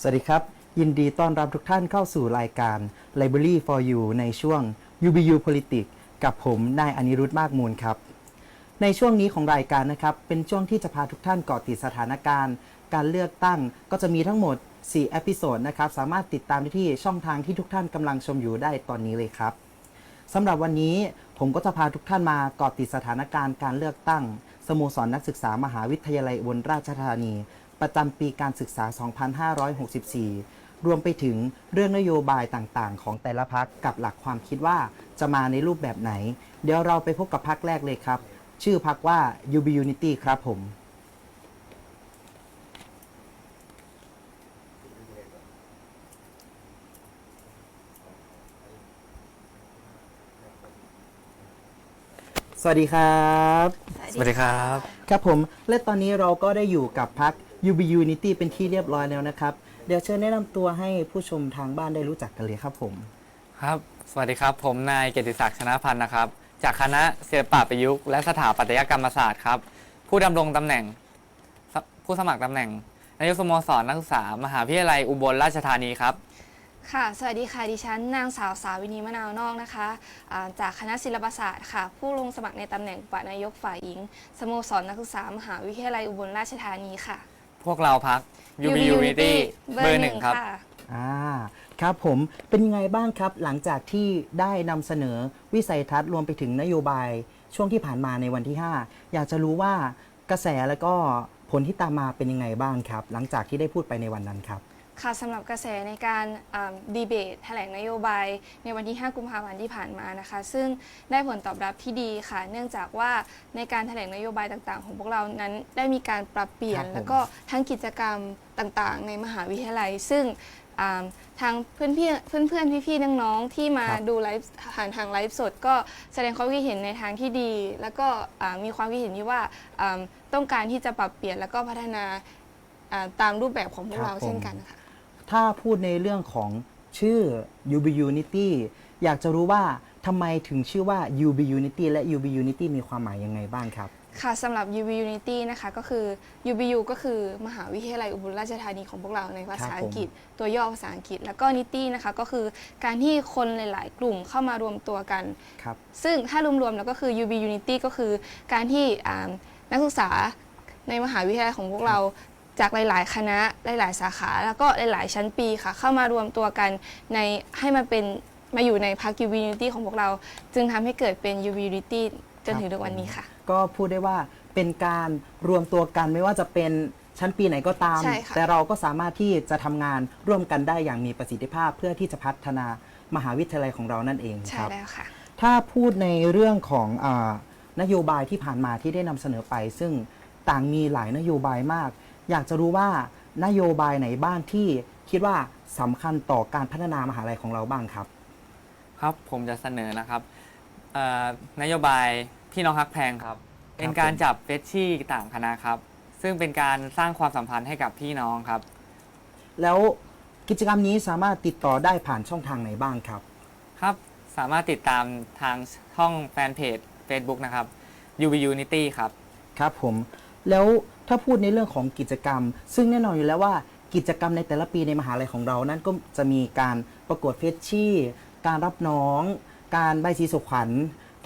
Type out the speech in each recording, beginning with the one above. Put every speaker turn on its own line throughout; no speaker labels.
สวัสดีครับ ยินดีต้อนรับทุกท่านเข้าสู่รายการ Library for You ในช่วง UBU Politics กับผมนายอนิรุธมากมูลครับ ในช่วงนี้ของรายการนะครับ เป็นช่วงที่จะพาทุกท่านเกาะติดสถานการณ์ การเลือกตั้งก็จะมีทั้งหมด4เอพิโซดนะครับ สามารถติดตามได้ที่ช่องทางที่ทุกท่านกำลังชมอยู่ได้ตอนนี้เลยครับสำหรับวันนี้ผมก็จะพาทุกท่านมาเกาะติดสถานการณ์การเลือกตั้งสโมสรนักศึกษามหาวิทยาลัยอุบลราชธานี ประจำปีการศึกษา 2564 รวมไปถึงเรื่องนโยบายต่างๆ ของแต่ละพักกับหลักความคิดว่าจะมาในรูปแบบไหน เดี๋ยวเราไปพบกับพักแรกเลยครับ ชื่อพักว่า UB Unity ครับผม สวัสดีครับ
สวัสดีครับ
ครับผม และตอนนี้เราก็ได้อยู่กับพัก UB Unity เป็นที่เรียบร้อยแล้วนะครับ เดี๋ยวเชิญแนะนำตัวให้ผู้ชมทางบ้านได้รู้จักกันเลยครับผม
ครับ สวัสดีครับ ผมนายเกียรติศักดิ์ชนะพันธ์นะครับ จากคณะศิลปะประยุกต์และสถาปัตยกรรมศาสตร์ครับ ผู้ดำรงตำแหน่งสผู้สมัครตำแหน่ง นายกสโมสรนักศึกษามหาวิทยาลัยอุบลราชธานีครับ
ค่ะ สวัสดีค่ะ ดิฉันนางสาวสาวินีมะนาวนอกนะคะอ่าจากคณะศิลปศาสตร์ค่ะ ผู้ลงสมัครในตำแหน่งอุปนายกฝ่ายหญิง สโมสรนักศึกษามหาวิทยาลัยอุบลราชธานีค่ะ
พวกเราพัก UB Unity เบอร์หนึ่งครับะ
อ่าครับผมเป็นยังไงบ้างครับหลังจากที่ได้นำเสนอวิสัยทัศน์รวมไปถึงนโยบายช่วงที่ผ่านมาในวันที่ 5 อยากจะรู้ว่ากระแสแล้วก็ผลที่ตามมาเป็นยังไงบ้างครับ หลังจากที่ได้พูดไปในวันนั้นครับ
ค่ะสำหรับกระแสในการดีเบตแถลงนโยบาย ในวันที่ 5 กุมภาพันธ์ที่ผ่านมานะคะ ซึ่งได้ผลตอบรับที่ดีค่ะ เนื่องจากว่าในการแถลงนโยบายต่างๆ ของพวกเรานั้นได้มีการปรับเปลี่ยน
ครับผม
แล้วก็ทั้งกิจกรรมต่างๆ ในมหาวิทยาลัย ซึ่งอ่าทางเพื่อนพี่เพื่อนเพื่อนๆพี่ๆน้องๆที่มา
ครับ
ดูไลฟ์ผ่านทางไลฟ์สด ก็แสดงความคิดเห็นในทางที่ดี แล้วก็อ่ามีความคิดเห็นที่ว่าอ่าต้องการที่จะปรับเปลี่ยนแล้วก็พัฒนาอ่าตามรูปแบบของพวกเรา
ครับผม
เช่นกันค่ะ
ถ้าพูดในเรื่องของชื่อ UB Unity อยากจะรู้ว่าทำไมถึงชื่อว่า UB Unity และ UB Unity มีความหมายยังไงบ้างครับ
ค่ะสำหรับ UB Unity นะคะก็คือ UBU ก็คือมหาวิทยาลัยอุบลราชธานีของพวกเราในภาษา
ครับผม
อังกฤษ ตัวย่อภาษาอังกฤษ แล้วก็ Nity นะคะก็คือการที่คนหลาย ๆ กลุ่มเข้ามารวมตัวกัน
ครับ
ซึ่งถ้ารวม ๆ แล้วก็คือ UB Unity ก็คือการที่อ่านักศึกษาในมหาวิทยาลัยของพวกเรา จากหลาย ๆ คณะหลาย ๆ สาขา แล้วก็หลาย ๆ ชั้นปีค่ะ เข้ามารวมตัวกันในให้มาเป็นมาอยู่ในพรรค UB Unity ของพวกเรา จึงทำให้เกิดเป็น UB Unity จนถึงทุกวันนี้ค่ะ
ก็พูดได้ว่าเป็นการรวมตัวกันไม่ว่าจะเป็นชั้นปีไหนก็ตาม
ใช่ค่ะ
แต่เราก็สามารถที่จะทำงานร่วมกันได้อย่างมีประสิทธิภาพ เพื่อที่จะพัฒนามหาวิทยาลัยของเรานั่นเอง
ใช่
ครับ
แล้วค่ะ
ถ้าพูดในเรื่องของอานโยบายที่ผ่านมาที่ได้นำเสนอไป ซึ่งต่างมีหลายนโยบายมาก อยากจะรู้ว่านโยบายไหนบ้างที่คิดว่าสำคัญต่อการพัฒนามหาลัยของเราบ้างครับ
ครับผมจะเสนอนะครับเอ่อนโยบายพี่น้องฮักแพงครับ เป็นการจับเฟชชี่ต่างคณะครับ ซึ่งเป็นการสร้างความสัมพันธ์ให้กับพี่น้องครับ
แล้วกิจกรรมนี้สามารถติดต่อได้ผ่านช่องทางไหนบ้างครับ
ครับสามารถติดตามทางช่องแฟนเพจ Facebook นะครับ UB Unity ครับ
ครับผมแล้ว ถ้าพูดในเรื่องของกิจกรรม ซึ่งแน่นอนอยู่แล้วว่ากิจกรรมในแต่ละปีในมหาลัยของเรานั้นก็จะมีการประกวดเฟชชี่ การรับน้อง การใบสีสุขวัญ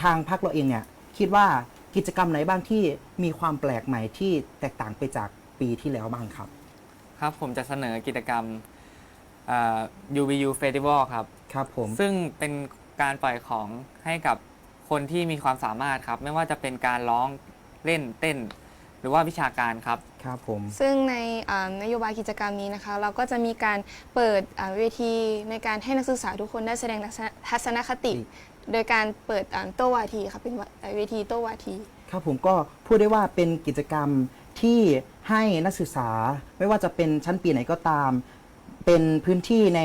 ทางพักเราเองเนี่ยคิดว่ากิจกรรมไหนบ้างที่มีความแปลกใหม่ที่แตกต่างไปจากปีที่แล้วบ้างครับ
ครับผมจะเสนอกิจกรรมเอ่อ UBU Festival ครับ
ครับผม
ซึ่งเป็นการปล่อยของให้กับคนที่มีความสามารถครับ ไม่ว่าจะเป็นการร้องเล่นเต้น หรือว่าวิชาการครับ
ครับผม
ซึ่งในอ่านโยบายกิจกรรมนี้นะคะ เราก็จะมีการเปิดอ่าเวทีในการให้นักศึกษาทุกคนได้แสดงทัศนทัศนคติ โดยการเปิดอ่าโต้วาทีค่ะเป็นวะเวทีโต้วาที
ครับผมก็พูดได้ว่าเป็นกิจกรรมที่ให้นักศึกษาไม่ว่าจะเป็นชั้นปีไหนก็ตาม เป็นพื้นที่ใน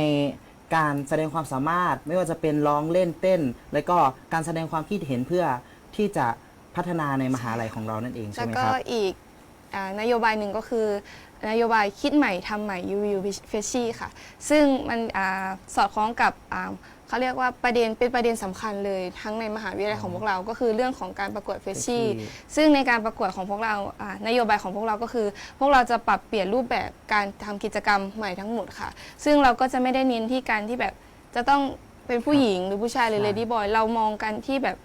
การแสดงความสามารถ ไม่ว่าจะเป็นร้องเล่นเต้น แล้วก็การแสดงความคิดเห็นเพื่อที่จะ พัฒนาในมหาลัยของเรานั่นเองใช่
แล้ว
ไหม
ก็
ครับ
อีกอานโยบายหนึ่งก็คือ นโยบายคิดใหม่ทำใหม่ UVU f e s h i ค่ะ ซึ่งมันอาสอดคล้องกับอ่าเขาเรียกว่าประเด็นเป็นประเด็นสำคัญเลยทั้งในมหาวิทยาลัยของพวกเรา ก็คือเรื่องของการประกวดเฟชชี่
Freshie
ซึ่งในการประกวดของพวกเราอ่านโยบายของพวกเราก็คือ พวกเราจะปรับเปลี่ยนรูปแบบการทำกิจกรรมใหม่ทั้งหมดค่ะ ซึ่งเราก็จะไม่ได้เน้นที่การที่แบบจะต้องเป็นผู้หญิงหรือผู้ชายหรือ
ใช่
เลดี้บอยเรามองกันที่แบบ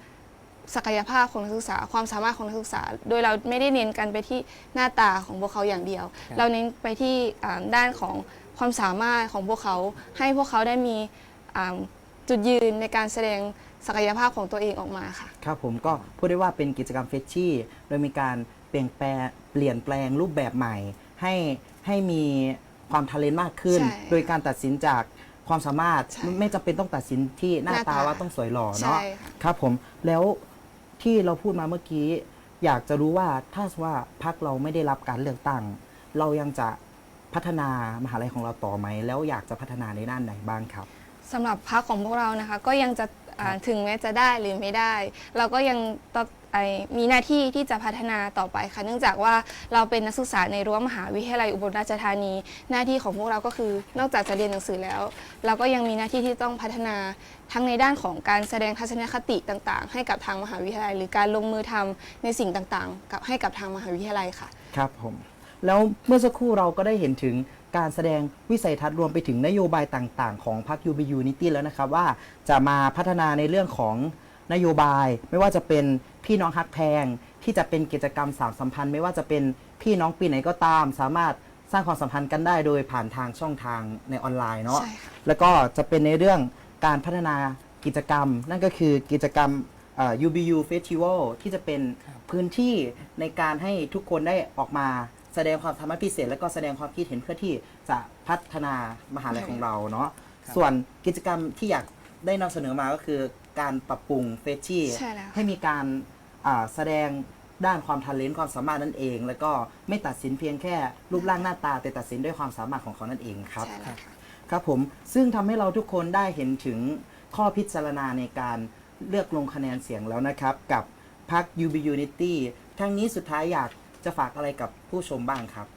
ศักยภาพของนักศึกษา ความสามารถของนักศึกษา โดยเราไม่ได้เน้นกันไปที่หน้าตาของพวกเขาอย่างเดียว
ครับ
เราเน้นไปที่อ่าด้านของความสามารถของพวกเขา ให้พวกเขาได้มีอ่าจุดยืนในการแสดงศักยภาพของตัวเองออกมาค่ะ
ครับผมก็พูดได้ว่าเป็นกิจกรรมเฟชชี่โดยมีการเปลี่ยนแปลงเปลี่ยนแปลงรูปแบบใหม่ ให้ให้มีความทะเลนมากขึ้น
ใช่
โดยการตัดสินจากความสามารถ
ใช่
ไม่ไม่จำเป็นต้องตัดสินที่หน้า
หน้า
ตา
ตา
ว่าต้องสวยหล่อ
ใช่
เนาะ
ค่ะ
ครับผมแล้ว ที่เราพูดมาเมื่อกี้ อยากจะรู้ว่าถ้าว่าพักเราไม่ได้รับการเลือกตั้ง เรายังจะพัฒนามหาลัยของเราต่อไหม แล้วอยากจะพัฒนาในด้านไหนบ้างครับ
สำหรับพักของพวกเรานะคะ ก็ยังจะ อ่าถึงแม้จะได้หรือไม่ได้ เราก็ยังต้องไอมีหน้าที่ที่จะพัฒนาต่อไปค่ะ เนื่องจากว่าเราเป็นนักศึกษาในรั้วมหาวิทยาลัยอุบลราชธานี หน้าที่ของพวกเราก็คือนอกจากจะเรียนหนังสือแล้ว เราก็ยังมีหน้าที่ที่ต้องพัฒนาทั้งในด้านของการแสดงทัศนคติต่างๆ ให้กับทางมหาวิทยาลัย หรือการลงมือทำในสิ่งต่างๆ กับให้กับทางมหาวิทยาลัยค่ะ
ครับผม แล้วเมื่อสักครู่เราก็ได้เห็นถึง การแสดงวิสัยทัศน์รวมไปถึงนโยบายต่างๆ ของพรรค UBU Unity แล้วนะครับ ว่าจะมาพัฒนาในเรื่องของนโยบายไม่ว่าจะเป็นพี่น้องฮักแพง ที่จะเป็นกิจกรรมสามสัมพันธ์ ไม่ว่าจะเป็นพี่น้องปีไหนก็ตาม สามารถสร้างความสัมพันธ์กันได้โดยผ่านทางช่องทางในออนไลน์เนาะ
ใช่ค่ะ
แล้วก็จะเป็นในเรื่องการพัฒนากิจกรรม นั่นก็คือกิจกรรมเอ่อ UBU Festival ที่จะเป็นพื้นที่ในการให้ทุกคนได้ออกมา แสดงความสามารถพิเศษ และก็แสดงความคิดเห็นเพื่อที่จะพัฒนามหาลัยของเราเนาะ
ครับ
ส่วนกิจกรรมที่อยากได้นำเสนอมาก็คือการปรับปรุงเฟชชี่
ใช่แล้ว
ให้มีการอ่าแสดงด้านความทันเลนความสามารถนั่นเอง แล้วก็ไม่ตัดสินเพียงแค่รูปร่างหน้าตา แต่ตัดสินด้วยความสามารถของเขานั่นเองครับ
ใช่แล้วค่ะ
ครับผมซึ่งทำให้เราทุกคนได้เห็นถึงข้อพิจารณาในการเลือกลงคะแนนเสียงแล้วนะครับ กับพรรค UB Unity ทั้งนี้สุดท้ายอยาก จะฝากอะไรกับผู้ชมบ้างครับ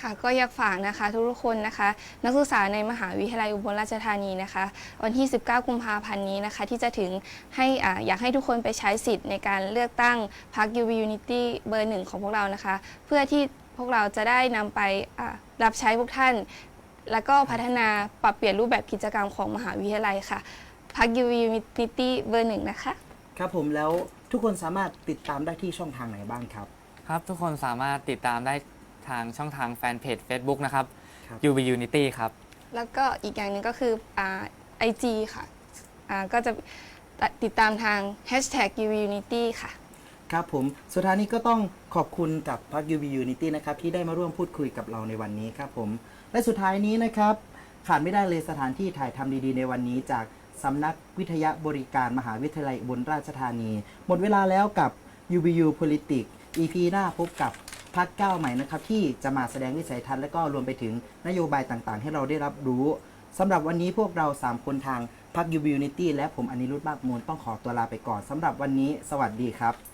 ค่ะก็อยากฝากนะคะทุกๆคนนะคะ นักศึกษาในมหาวิทยาลัยอุบลราชธานีนะคะ วันที่ 19 กุมภาพันธ์นี้นะคะ ที่จะถึงให้อ่าอยากให้ทุกคนไปใช้สิทธิ์ในการเลือกตั้งพรรค UV Unity เบอร์หนึ่งของพวกเรานะคะ เพื่อที่พวกเราจะได้นำไปอ่ารับใช้พวกท่าน แล้วก็พัฒนาปรับเปลี่ยนรูปแบบกิจกรรมของมหาวิทยาลัยค่ะพรรค UV Unity เบอร์หนึ่งนะคะ
ครับผมแล้วทุกคนสามารถติดตามได้ที่ช่องทางไหนบ้างครับ
ครับ ทุกคนสามารถติดตามได้ทางช่องทางแฟนเพจ Facebook นะครับ
ครับ
UB Unity ครับ
แล้วก็อีกอย่างหนึ่งก็คือไอจีค่ะอ่าก็จะติดตามทาง hashtag UVUnity ค่ะ
ครับผม สุดท้ายนี้ก็ต้องขอบคุณกับพรรค UB Unity นะครับที่ได้มาร่วมพูดคุยกับเราในวันนี้ครับผม และสุดท้ายนี้นะครับ ขาดไม่ได้เลยสถานที่ถ่ายทำดีๆ ในวันนี้จากสำนักวิทยาบริการมหาวิทยาลัยอุบลราชธานี หมดเวลาแล้วกับ UBU Politics EP หน้าพบกับพักก้าใหม่นะครับ ที่จะมาแสดงวิสัยทัศน์และก็รวมไปถึงนโยบายต่างๆ ให้เราได้รับรู้สำหรับวันนี้พวกเรา 3 คนทางพักยูบิวเนตี้และผมอนิรุตมากมูลต้องขอตัวลาไปก่อนสำหรับวันนี้ สวัสดีครับ